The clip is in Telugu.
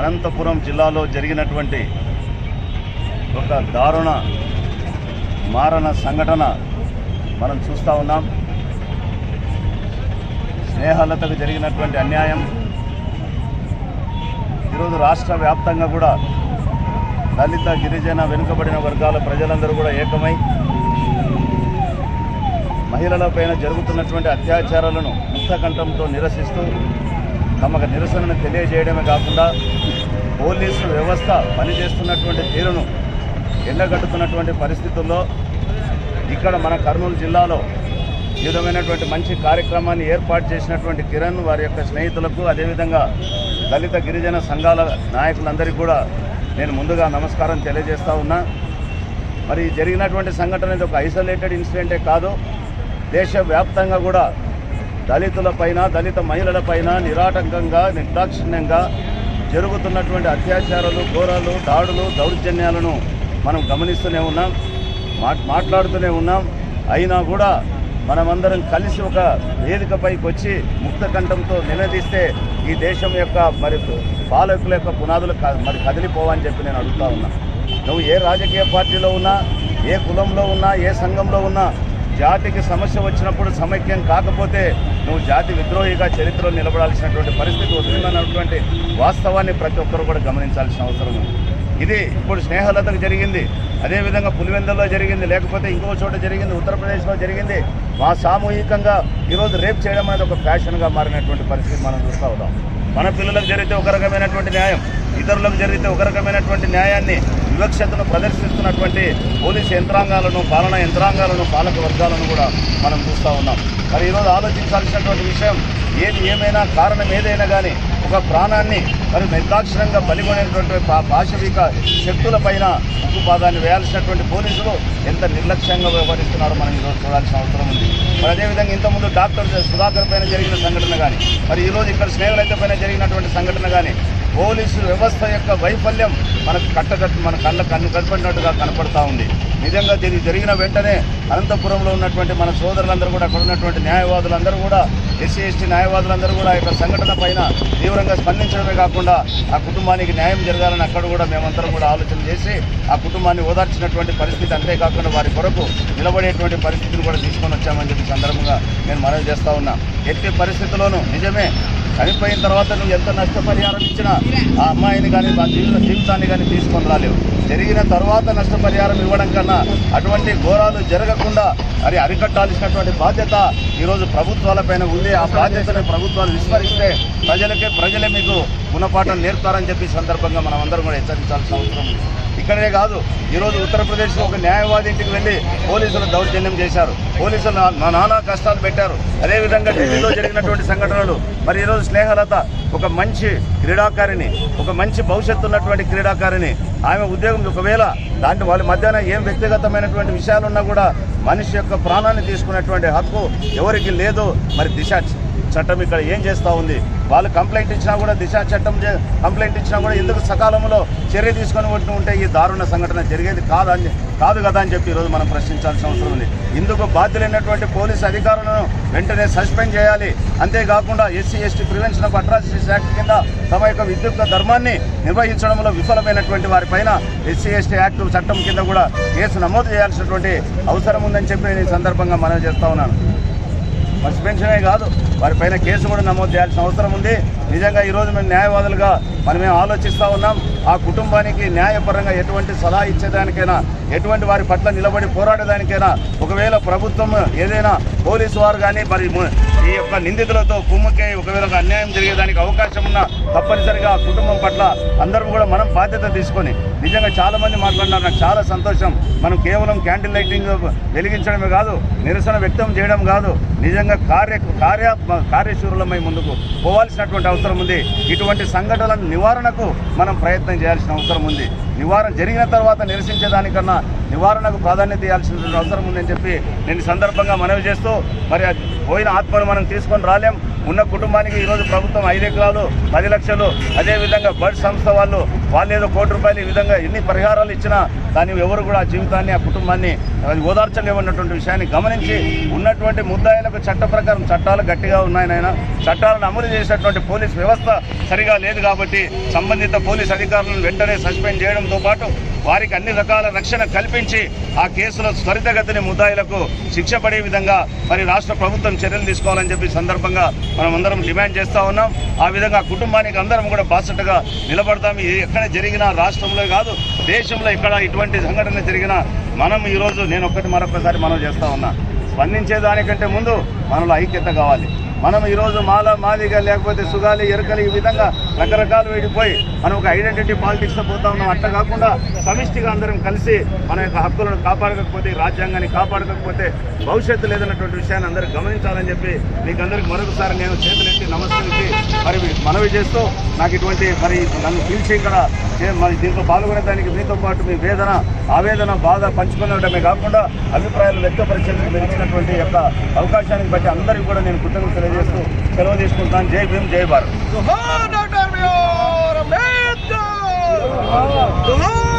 అనంతపురం జిల్లాలో జరిగినటువంటి ఒక దారుణ మారణ సంఘటన మనం చూస్తూ ఉన్నాం. స్నేహలతకు జరిగినటువంటి అన్యాయం. ఈరోజు రాష్ట్ర వ్యాప్తంగా కూడా దళిత గిరిజన వెనుకబడిన వర్గాల ప్రజలందరూ కూడా ఏకమై మహిళలపైన జరుగుతున్నటువంటి అత్యాచారాలను ముక్తకంఠంతో నిరసిస్తూ తమకు నిరసనను తెలియజేయడమే కాకుండా పోలీసు వ్యవస్థ పనిచేస్తున్నటువంటి తీరును ఎండగట్టుతున్నటువంటి పరిస్థితుల్లో ఇక్కడ మన కర్నూలు జిల్లాలో విధమైనటువంటి మంచి కార్యక్రమాన్ని ఏర్పాటు చేసినటువంటి కిరణ్ వారి యొక్క స్నేహితులకు అదేవిధంగా దళిత గిరిజన సంఘాల నాయకులందరికీ కూడా నేను ముందుగా నమస్కారం తెలియజేస్తా ఉన్నా. మరి జరిగినటువంటి సంఘటన ఇది ఒక ఐసోలేటెడ్ ఇన్సిడెంటే కాదు. దేశవ్యాప్తంగా కూడా దళితులపైన దళిత మహిళలపైన నిరాటంకంగా నిర్దాక్షిణ్యంగా జరుగుతున్నటువంటి అత్యాచారాలు ఘోరాలు దాడులు దౌర్జన్యాలను మనం గమనిస్తూనే ఉన్నాం మా మాట్లాడుతూనే ఉన్నాం. అయినా కూడా మనమందరం కలిసి ఒక వేదికపైకి వచ్చి ముక్త కంఠంతో నిలదీస్తే ఈ దేశం యొక్క మరి పాలకుల యొక్క పునాదులు మరి కదిలిపోవని చెప్పి నేను అడుగుతా ఉన్నా. నువ్వు ఏ రాజకీయ పార్టీలో ఉన్నా ఏ కులంలో ఉన్నా ఏ సంఘంలో ఉన్నా జాతికి సమస్య వచ్చినప్పుడు సమైక్యం కాకపోతే నువ్వు జాతి విద్రోహిగా చరిత్రలో నిలబడాల్సినటువంటి పరిస్థితి వస్తుందన్నటువంటి వాస్తవాన్ని ప్రతి ఒక్కరు కూడా గమనించాల్సిన అవసరం ఉంది. ఇది ఇప్పుడు స్నేహలతకు జరిగింది. అదేవిధంగా పులివెందుల్లో జరిగింది. లేకపోతే ఇంకో చోట జరిగింది. ఉత్తరప్రదేశ్లో జరిగింది. మా సామూహికంగా ఈరోజు రేప్ చేయడం అనేది ఒక ఫ్యాషన్గా మారినటువంటి పరిస్థితి మనం చూస్తూ ఉన్నాం. మన పిల్లలకు జరిగితే ఒక రకమైనటువంటి న్యాయం ఇతరులకు జరిగితే ఒక రకమైనటువంటి న్యాయాన్ని వివక్షతను ప్రదర్శిస్తున్నటువంటి పోలీసు యంత్రాంగాలను పాలనా యంత్రాంగాలను పాలక వర్గాలను కూడా మనం చూస్తూ ఉన్నాం. మరి ఈరోజు ఆలోచించాల్సినటువంటి విషయం ఏది ఏమైనా కారణం ఏదైనా కానీ ఒక ప్రాణాన్ని మరి నిర్దాక్షిణంగా బలిగొనేటువంటి పా- పాశవిక శక్తులపైన ఉక్కుపాదాన్ని వేయాల్సినటువంటి పోలీసులు ఎంత నిర్లక్ష్యంగా వ్యవహరిస్తున్నారో మనం ఈరోజు చూడాల్సిన అవసరం ఉంది. మరి అదేవిధంగా ఇంతకుముందు డాక్టర్ సుధాకర్ పైన జరిగిన సంఘటన కానీ మరి ఈరోజు ఇక్కడ స్నేహలైతే పైన జరిగినటువంటి సంఘటన కానీ పోలీసు వ్యవస్థ యొక్క వైఫల్యం మనకు కట్టకట్టు మన కళ్ళ కన్ను కనపడినట్టుగా కనపడతా ఉంది. నిజంగా దీనికి జరిగిన వెంటనే అనంతపురంలో ఉన్నటువంటి మన సోదరులందరూ కూడా అక్కడ ఉన్నటువంటి న్యాయవాదులందరూ కూడా ఎస్సీ ఎస్టీ న్యాయవాదులందరూ కూడా యొక్క సంఘటన పైన తీవ్రంగా స్పందించడమే కాకుండా ఆ కుటుంబానికి న్యాయం జరగాలని అక్కడ కూడా మేమందరం కూడా ఆలోచన చేసి ఆ కుటుంబాన్ని ఓదార్చినటువంటి పరిస్థితి అంతేకాకుండా వారి కొరకు నిలబడేటువంటి పరిస్థితిని కూడా తీసుకొని వచ్చామని చెప్పి సందర్భంగా నేను మనవి చేస్తూ ఉన్నా. ఎట్టి పరిస్థితుల్లోనూ నిజమే చనిపోయిన తర్వాత నువ్వు ఎంత నష్టపరిహారం ఇచ్చినా ఆ అమ్మాయిని కానీ మా జీవిత జీవితాన్ని కానీ తీసుకొని రాలేవు. జరిగిన తర్వాత నష్టపరిహారం ఇవ్వడం కన్నా అటువంటి ఘోరాలు జరగకుండా అది అరికట్టాల్సినటువంటి బాధ్యత ఈరోజు ప్రభుత్వాలపైన ఉంది. ఆ బాధ్యతను ప్రభుత్వాలు విస్మరిస్తే ప్రజలకే ప్రజలే మీకు గుణపాఠం నేర్పుతారని చెప్పి సందర్భంగా మనం అందరం కూడా హెచ్చరించాల్సిన అవసరం ఉంది. అక్కడనే కాదు ఈరోజు ఉత్తరప్రదేశ్ ఒక న్యాయవాది ఇంటికి వెళ్ళి పోలీసులు దౌర్జన్యం చేశారు. పోలీసులు నానా కష్టాలు పెట్టారు. అదేవిధంగా ఢిల్లీలో జరిగినటువంటి సంఘటనలు మరి ఈరోజు స్నేహలత ఒక మంచి క్రీడాకారిణి ఒక మంచి భవిష్యత్తు ఉన్నటువంటి క్రీడాకారిణి. ఆమె ఉద్యోగం ఒకవేళ దాంట్లో వాళ్ళ మధ్యాహ్నం ఏం వ్యక్తిగతమైనటువంటి విషయాలున్నా కూడా మనిషి యొక్క ప్రాణాన్ని తీసుకున్నటువంటి హక్కు ఎవరికి లేదు. మరి దిశ చట్టం ఇక్కడ ఏం చేస్తూ ఉంది? వాళ్ళు కంప్లైంట్ ఇచ్చినా కూడా దిశ చట్టం కంప్లైంట్ ఇచ్చినా కూడా ఎందుకు సకాలంలో చర్య తీసుకొని ఉంటూ ఉంటే ఈ దారుణ సంఘటన జరిగేది కాదని కాదు కదా అని చెప్పి ఈరోజు మనం ప్రశ్నించాల్సిన అవసరం ఉంది. ఇందుకు బాధ్యులైనటువంటి పోలీసు అధికారులను వెంటనే సస్పెండ్ చేయాలి. అంతేకాకుండా SC ST prevention of atrocities act కింద తమ యొక్క విద్యుక్త ధర్మాన్ని నిర్వహించడంలో విఫలమైనటువంటి వారిపైన ఎస్సీ ఎస్టీ యాక్ట్ చట్టం కింద కూడా కేసు నమోదు చేయాల్సినటువంటి అవసరం ఉందని చెప్పి నేను ఈ సందర్భంగా మనవి చేస్తా ఉన్నాను. సస్పెన్షనే కాదు. వారిపైన కేసు కూడా నమోదు చేయాల్సిన అవసరం ఉంది. నిజంగా ఈరోజు మేము న్యాయవాదులుగా మనమేం ఆలోచిస్తూ ఉన్నాం. ఆ కుటుంబానికి న్యాయపరంగా ఎటువంటి సలహా ఇచ్చేదానికైనా ఎటువంటి వారి పట్ల నిలబడి పోరాడేదానికైనా ఒకవేళ ప్రభుత్వం ఏదైనా పోలీసు వారు కానీ మరి ఈ యొక్క నిందితులతో కుమ్మకే ఒకవేళ అన్యాయం జరిగేదానికి అవకాశం ఉన్నా తప్పనిసరిగా ఆ కుటుంబం పట్ల అందరం కూడా మనం బాధ్యత తీసుకొని నిజంగా చాలామంది మాట్లాడినారు. నాకు చాలా సంతోషం. మనం కేవలం క్యాండిల్ లైటింగ్ వెలిగించడమే కాదు నిరసన వ్యక్తం చేయడం కాదు. నిజంగా కార్య కార్య కార్యశూరులమై ముందుకు పోవాల్సినటువంటి అవసరం ఉంది. ఇటువంటి సంఘటనల నివారణకు మనం ప్రయత్నం చేయాల్సిన అవసరం ఉంది. నివారణ జరిగిన తర్వాత నిరసించేదానికన్నా నివారణకు ప్రాధాన్యత ఇవ్వాల్సిన అవసరం ఉందని చెప్పి నేను సందర్భంగా మనవి చేస్తూ మరి పోయిన ఆత్మను మనం తీసుకొని రాలేం. ఉన్న కుటుంబానికి ఈరోజు ప్రభుత్వం ఐదు ఎకరాలు పది లక్షలు. అదేవిధంగా బర్డ్ సంస్థ వాళ్ళు వాళ్ళు ఏదో కోటి రూపాయలు ఈ విధంగా ఎన్ని పరిహారాలు ఇచ్చినా కానీ ఎవరు కూడా ఆ జీవితాన్ని ఆ కుటుంబాన్ని అది ఓదార్చలేమన్నటువంటి విషయాన్ని గమనించి ఉన్నటువంటి ముద్దాయిలకు చట్ట ప్రకారం చట్టాలు గట్టిగా ఉన్నాయనైనా చట్టాలను అమలు చేసేటువంటి పోలీస్ వ్యవస్థ సరిగా లేదు కాబట్టి సంబంధిత పోలీస్ అధికారులను వెంటనే సస్పెండ్ చేయడంతో పాటు వారికి అన్ని రకాల రక్షణ కల్పించి ఆ కేసులో త్వరితగతిని ముద్దాయిలకు శిక్ష పడే విధంగా మరి రాష్ట్ర ప్రభుత్వం చర్యలు తీసుకోవాలని చెప్పి సందర్భంగా మనం అందరం డిమాండ్ చేస్తూ ఉన్నాం. ఆ విధంగా కుటుంబానికి అందరం కూడా బాసటగా నిలబడతాం. ఇది ఎక్కడ జరిగినా రాష్ట్రంలో కాదు దేశంలో ఎక్కడ ఇటువంటి సంఘటన జరిగినా మనం ఈరోజు నేను ఒక్కటి మరొకసారి మనం చేస్తూ ఉన్నా. స్పందించే దానికంటే ముందు మనలో ఐక్యత కావాలి. మనం ఈరోజు మాల మాదిగా లేకపోతే సుగాలి ఎరుకలు ఈ విధంగా రకరకాలు విడిపోయి మనం ఒక ఐడెంటిటీ పాలిటిక్స్లో పోతా ఉన్నాం. అట్లా కాకుండా సమిష్టిగా అందరం కలిసి మన యొక్క హక్కులను కాపాడకపోతే రాజ్యాంగాన్ని కాపాడకపోతే భవిష్యత్తు లేదన్నటువంటి విషయాన్ని అందరూ గమనించాలని చెప్పి మీకు అందరికి మరొకసారి నేను చేతులెత్తి నమస్కరించి మరి మనవి చేస్తూ నాకు ఇటువంటి మరి నన్ను పిలిచి ఇక్కడ మరి దీంట్లో పాల్గొనేదానికి మీతో పాటు మీ వేదన ఆవేదన బాధ పంచుకునేటమే కాకుండా అభిప్రాయాలు వ్యక్తపరిచేందుకు మీరు ఇచ్చినటువంటి యొక్క అవకాశానికి బట్టి అందరికీ కూడా నేను కృతజ్ఞతలు తెలియజేస్తూ సెలవు తీసుకుంటాను జై భీమ్ జై భారత్. Oh.